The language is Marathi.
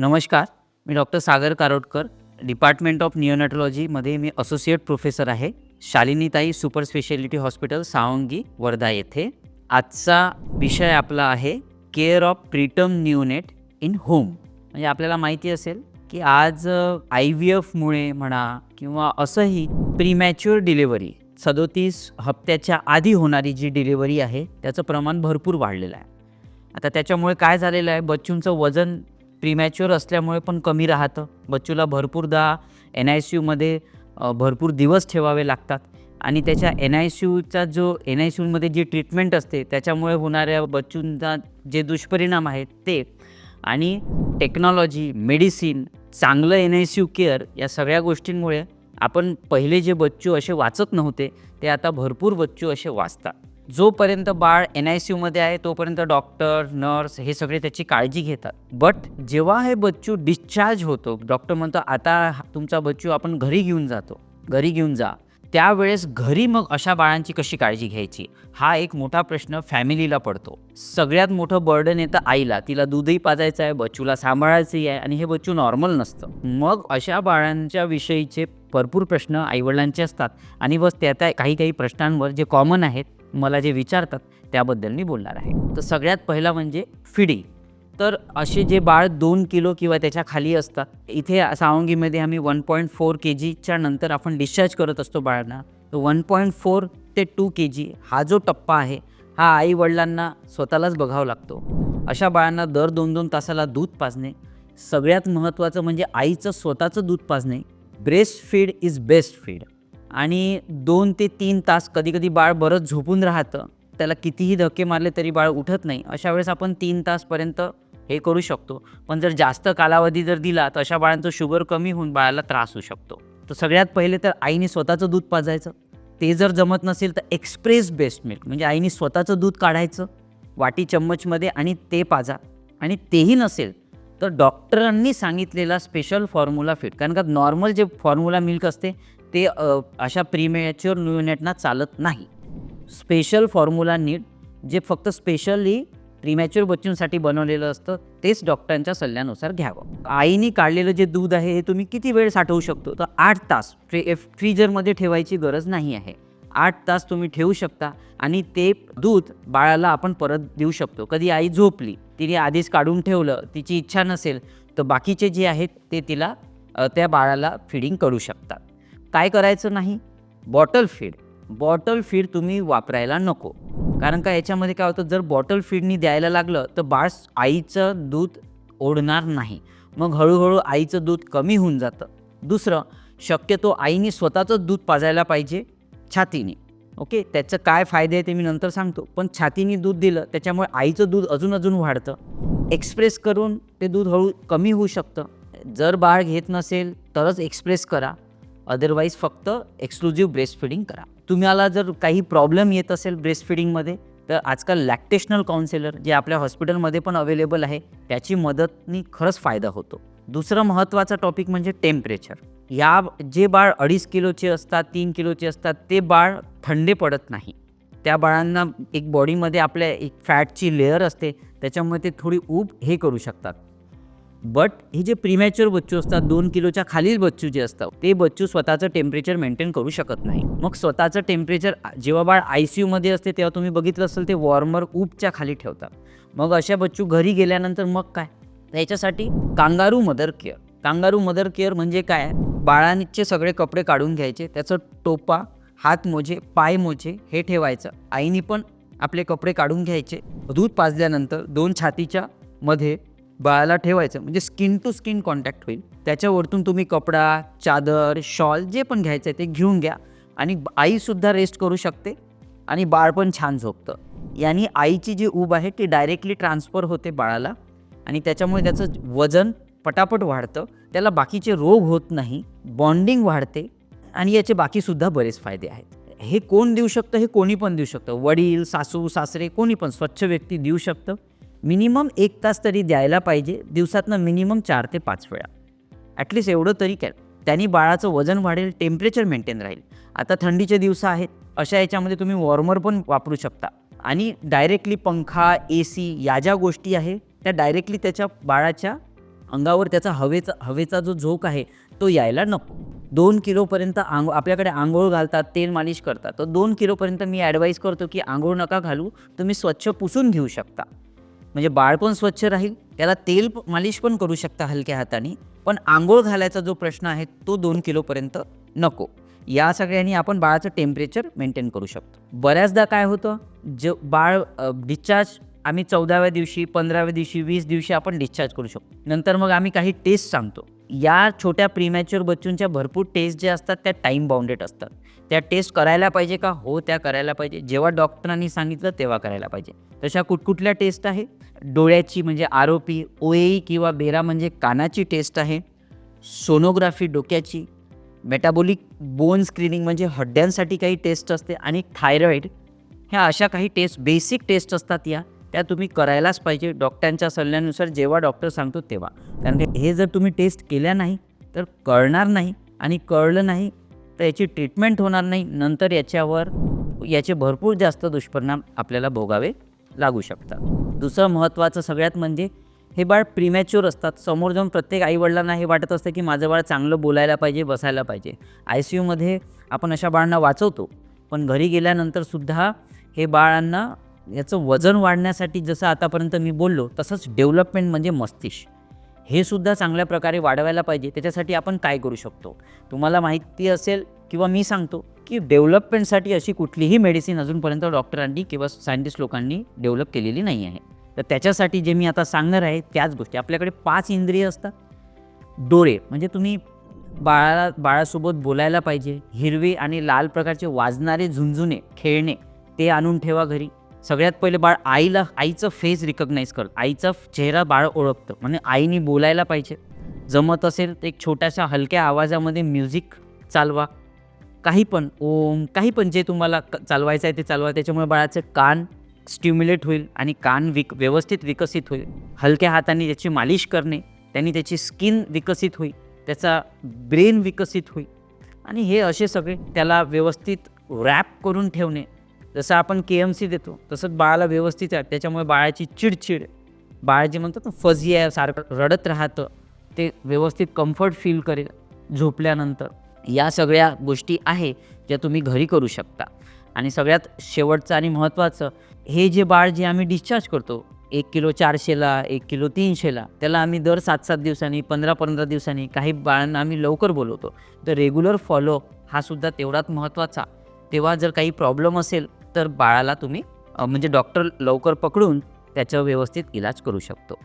नमस्कार मी doctor Sagar Karodkar department of निओनॅटॉलॉजीमध्ये मी असोसिएट प्रोफेसर आहे शालिनीताई super speciality hospital Sawangi Wardha येथे. आजचा विषय आपला आहे care of preterm neonate in home. म्हणजे आपल्याला माहिती असेल की आज आय व्ही एफमुळे म्हणा किंवा असंही प्रीमॅच्युअर डिलिव्हरी सदोतीस हप्त्याच्या आधी होणारी जी डिलिव्हरी आहे त्याचं प्रमाण भरपूर वाढलेलं आहे. आता त्याच्यामुळे काय झालेलं आहे बच्चूंचं वजन प्रीमॅच्युअर असल्यामुळे पण कमी राहतं. बच्चूला भरपूरदा एन आय सी यूमध्ये भरपूर दिवस ठेवावे लागतात. आणि त्याच्या एन आय सी यूचा जो एन आय सी यूमध्ये जी ट्रीटमेंट असते त्याच्यामुळे होणाऱ्या बच्चूंचा जे दुष्परिणाम आहेत ते आणि टेक्नॉलॉजी मेडिसिन चांगलं N I C U care या सगळ्या गोष्टींमुळे आपण पहिले जे बच्चू असे वाचत नव्हते ते आता भरपूर बच्चू असे वाचतात. जोपर्यंत बाळ एन आय सी यूमध्ये आहे तोपर्यंत डॉक्टर नर्स हे सगळे त्याची काळजी घेतात. बट जेव्हा हे बच्चू डिस्चार्ज होतो डॉक्टर म्हणतो आता तुमचा बच्चू आपण घरी घेऊन जातो. घरी घेऊन जा. त्यावेळेस घरी मग अशा बाळांची कशी काळजी घ्यायची? हा एक मोठा प्रश्न फॅमिलीला पडतो. सगळ्यात मोठं बर्डन येतं आईला. तिला दूधही पाजायचं आहे बच्चूला सांभाळायचंही आहे आणि हे बच्चू नॉर्मल नसतं. मग अशा बाळांच्या विषयीचे भरपूर प्रश्न आईवडिलांचे असतात. आणि बस त्या त्या काही काही प्रश्नांवर जे कॉमन आहेत मला जे विचारतात त्याबद्दल मी बोलणार आहे. तर सगळ्यात पहिला म्हणजे फिडी तर असे जे बाळ दोन किलो किंवा त्याच्याखाली असतात इथे सावंगीमध्ये आम्ही वन पॉईंट फोर के जीच्या नंतर आपण डिस्चार्ज करत असतो बाळांना. तर वन पॉईंट फोर ते टू के जी हा जो टप्पा आहे हा आई वडिलांना स्वतःलाच बघावा लागतो. अशा बाळांना दर दोन दोन तासाला दूध पाजणे. सगळ्यात महत्त्वाचं म्हणजे आईचं स्वतःचं दूध पाजणे. Breast feed is best feed आणि दोन ते तीन तास कधीकधी बाळ बरंच झोपून राहतं. त्याला कितीही धक्के मारले तरी बाळ उठत नाही. अशा वेळेस आपण तीन तासपर्यंत हे करू शकतो. पण जर जास्त कालावधी जर दिला तर अशा बाळांचं शुगर कमी होऊन बाळाला त्रास होऊ शकतो. तर सगळ्यात पहिले तर आईने स्वतःचं दूध पाजायचं. ते जर जमत नसेल तर एक्सप्रेस बेस्ट मिल्क म्हणजे आईने स्वतःचं दूध काढायचं. वाटी चम्मचमध्ये आणि ते पाजा. आणि तेही नसेल तर डॉक्टरांनी सांगितलेला स्पेशल फॉर्म्युला फिट कारण का नॉर्मल जे फॉर्म्युला मिल्क असते ते अशा प्रीमेच्युअर न्यूनेटना चालत नाही. स्पेशल फॉर्म्युला नीट जे फक्त स्पेशली प्रीमॅच्युअर बच्चूंसाठी बनवलेलं असतं तेच डॉक्टरांच्या सल्ल्यानुसार घ्यावं. आईने काढलेलं जे दूध आहे हे तुम्ही किती वेळ साठवू शकतो? तर आठ तास फ्री फ्रीजरमध्ये ठेवायची गरज नाही आहे. आठ तास तुम्ही ठेवू शकता आणि ते दूध बाळाला आपण परत देऊ शकतो. कधी आई झोपली तिने आधीच काढून ठेवलं तिची इच्छा नसेल तर बाकीचे जे आहेत ते तिला त्या बाळाला फिडिंग करू शकतात. काय करायचं नाही? Bottle feed. बॉटल फीड तुम्ही वापरायला नको. कारण का याच्यामध्ये काय होतं जर बॉटल फीडनी द्यायला लागलं तर बाळ आईचं दूध ओढणार नाही. मग हळूहळू आईचं दूध कमी होऊन जातं. दुसरं शक्यतो आईने स्वतःचं दूध पाजायला पाहिजे छातीने. ओके? त्याचं काय फायदे आहे ते मी नंतर सांगतो. पण छातीने दूध दिलं त्याच्यामुळे आईचं दूध अजून अजून वाढतं. एक्सप्रेस करून ते दूध हळू कमी होऊ शकतं. जर बाळ घेत नसेल तरच एक्सप्रेस करा. अदरवाईज फक्त एक्सक्लुझिव्ह ब्रेस्ट फिडिंग करा. तुम्हाला जर काही प्रॉब्लेम येत असेल ब्रेस्ट फिडिंगमध्ये तर आजकाल लॅक्टेशनल काउन्सिलर जे आपल्या हॉस्पिटलमध्ये पण अवेलेबल आहे त्याची मदतनी खरंच फायदा होतो. दुसरं महत्त्वाचा टॉपिक म्हणजे टेम्परेचर या जे बाळ अडीच किलोचे असतात तीन किलोचे असतात ते बाळ थंडे पडत नाही. त्या बाळांना एक बॉडीमध्ये आपल्या एक फॅटची लेअर असते त्याच्यामुळे ते थोडी ऊब हे करू शकतात. बट हे जे प्रीमॅच्युअर बच्चू असतात दोन किलोच्या खालील बच्चू जे असतात ते बच्चू स्वतःचं टेम्परेचर मेंटेन करू शकत नाही. मग स्वतःचं टेम्परेचर जेव्हा बाळ आय सी यूमध्ये असते तेव्हा तुम्ही बघितलं असेल ते वॉर्मर उपच्या खाली ठेवतात. मग अशा बच्चू घरी गेल्यानंतर मग काय? याच्यासाठी kangaroo mother care kangaroo mother care म्हणजे काय? बाळांचे सगळे कपडे काढून घ्यायचे त्याचं टोपा हात मोजे पाय मोजे हे ठेवायचं. आईनी पण आपले कपडे काढून घ्यायचे. दूध पाजल्यानंतर दोन छातीच्या मध्ये बाळाला ठेवायचं म्हणजे स्किन टू स्किन कॉन्टॅक्ट होईल. त्याच्यावरतून तुम्ही कपडा चादर शॉल जे पण घ्यायचं आहे ते घेऊन घ्या. आणि आईसुद्धा रेस्ट करू शकते आणि बाळ पण छान झोपतं. यानी आईची जी ऊब आहे ती डायरेक्टली ट्रान्सफर होते बाळाला. आणि त्याच्यामुळे त्याचं वजन पटापट वाढतं. त्याला बाकीचे रोग होत नाही बॉन्डिंग वाढते आणि याचे बाकीसुद्धा बरेच फायदे आहेत. हे कोण देऊ शकतं हे कोणी पण देऊ शकतं. वडील सासू सासरे कोणी पण स्वच्छ व्यक्ती देऊ शकतं. मिनिमम एक तास तरी द्यायला पाहिजे दिवसातनं मिनिमम चार ते पाच वेळा. ॲटलिस्ट एवढं तरी काय त्यांनी बाळाचं वजन वाढेल टेम्परेचर मेंटेन राहील. आता थंडीचे दिवस आहेत अशा याच्यामध्ये तुम्ही वॉर्मर पण वापरू शकता. आणि डायरेक्टली पंखा ए सी या ज्या गोष्टी आहे त्या डायरेक्टली त्याच्या बाळाच्या अंगावर त्याचा हवेचा हवेचा जो झोक आहे तो यायला नको. दोन किलोपर्यंत आंघो आपल्याकडे आंघोळ घालतात तेल मालिश करतात. तर दोन किलोपर्यंत मी ॲडवाईस करतो की आंघोळ नका घालू तुम्ही स्वच्छ पुसून घेऊ शकता. म्हणजे बाळ पण स्वच्छ राहील त्याला तेल मालिश पण करू शकता हलक्या हाताने पण आंघोळ घालायचा जो प्रश्न आहे तो दोन किलोपर्यंत नको. या सगळ्यांनी आपण बाळाचं टेम्परेचर मेंटेन करू शकतो. बऱ्याचदा काय होतं ज बाळ डिस्चार्ज आम्ही चौदाव्या दिवशी पंधराव्या दिवशी वीस दिवशी आपण डिस्चार्ज करू शकतो. नंतर मग आम्ही काही टेस्ट सांगतो. या छोट्या प्रीमॅच्युअर बच्चूंच्या भरपूर टेस्ट ज्या असतात त्या टाईम बाउंडेड असतात. त्या टेस्ट करायला पाहिजे का? हो त्या करायला पाहिजे. जेव्हा डॉक्टरांनी सांगितलं तेव्हा करायला पाहिजे. तशा कुठकुठल्या टेस्ट आहे. डोळ्याची म्हणजे आरोपी ओएई किंवा बेरा म्हणजे कानाची टेस्ट आहे सोनोग्राफी डोक्याची मेटाबॉलिक बोन स्क्रीनिंग म्हणजे हड्ड्यांसाठी काही टेस्ट असते आणि थायरॉईड ह्या अशा काही टेस्ट बेसिक टेस्ट असतात या त्या तुम्ही करायलाच पाहिजे डॉक्टरांच्या सल्ल्यानुसार जेव्हा डॉक्टर सांगतो तेव्हा. कारण की हे जर तुम्ही टेस्ट केल्या नाही तर कळणार नाही आणि कळलं नाही तर याची ट्रीटमेंट होणार नाही नंतर याच्यावर याचे भरपूर जास्त दुष्परिणाम आपल्याला भोगावे लागू शकतात. दुसरं महत्त्वाचं सगळ्यात म्हणजे हे बाळ प्रिमॅच्युअर असतात. समोर जाऊन प्रत्येक आईवडिलांना हे वाटत असतं की माझं बाळ चांगलं बोलायला पाहिजे बसायला पाहिजे. आय सी यूमध्ये आपण अशा बाळांना वाचवतो. पण घरी गेल्यानंतर सुद्धा हे बाळांना याचं वजन वाढण्यासाठी जसं आतापर्यंत मी बोललो तसंच डेव्हलपमेंट म्हणजे मस्तिष्क. हे सुद्धा चांगल्या प्रकारे वाढवायला पाहिजे. त्याच्यासाठी आपण काय करू शकतो? तुम्हाला माहिती असेल किंवा मी सांगतो की डेव्हलपमेंटसाठी अशी कुठलीही मेडिसिन अजूनपर्यंत डॉक्टरांनी किंवा सायंटिस्ट लोकांनी डेव्हलप केलेली नाही आहे. तर त्याच्यासाठी जे मी आता सांगणार आहे त्याच गोष्टी. आपल्याकडे पाच इंद्रिय असतात. डोळे म्हणजे तुम्ही बाळाला बाळासोबत बोलायला पाहिजे. हिरवे आणि लाल प्रकारचे वाजणारे झुंझुने खेळणे ते आणून ठेवा घरी. सगळ्यात पहिले बाळ आईला आईचं फेस रिकग्नाईज करतं आईचा चेहरा बाळ ओळखतं. म्हणजे आईने बोलायला पाहिजे. जमत असेल तर एक छोट्याशा हलक्या आवाजामध्ये म्युझिक चालवा. काही पण ओम काही पण जे तुम्हाला क- चालवायचं आहे ते चालवा. त्याच्यामुळे बाळाचं कान स्टिम्युलेट होईल आणि कान विक व्यवस्थित विकसित होईल. हलक्या हाताने त्याची मालिश करणे त्यांनी त्याची स्किन विकसित होईल त्याचा ब्रेन विकसित होईल. आणि हे असे सगळे त्याला व्यवस्थित रॅप करून ठेवणे. जसं आपण के एम सी देतो तसंच बाळाला व्यवस्थित आहे. त्याच्यामुळे बाळाची चिडचिड बाळ जे म्हणतात ना फजी आहे सारखं रडत राहतं ते व्यवस्थित कम्फर्ट फील करेल झोपल्यानंतर. या सगळ्या गोष्टी आहे ज्या तुम्ही घरी करू शकता. आणि सगळ्यात शेवटचं आणि महत्त्वाचं हे जे बाळ जे आम्ही डिस्चार्ज करतो एक किलो चारशेला एक किलो तीनशेला त्याला आम्ही दर सात सात दिवसांनी पंधरा पंधरा दिवसांनी काही बाळांना आम्ही लवकर बोलवतो. तर रेग्युलर फॉलो हा सुद्धा तेवढाच महत्त्वाचा. तेव्हा जर काही प्रॉब्लेम असेल तर बाळाला तुम्ही म्हणजे डॉक्टर लवकर पकडून त्याचं व्यवस्थित इलाज करू शकतो.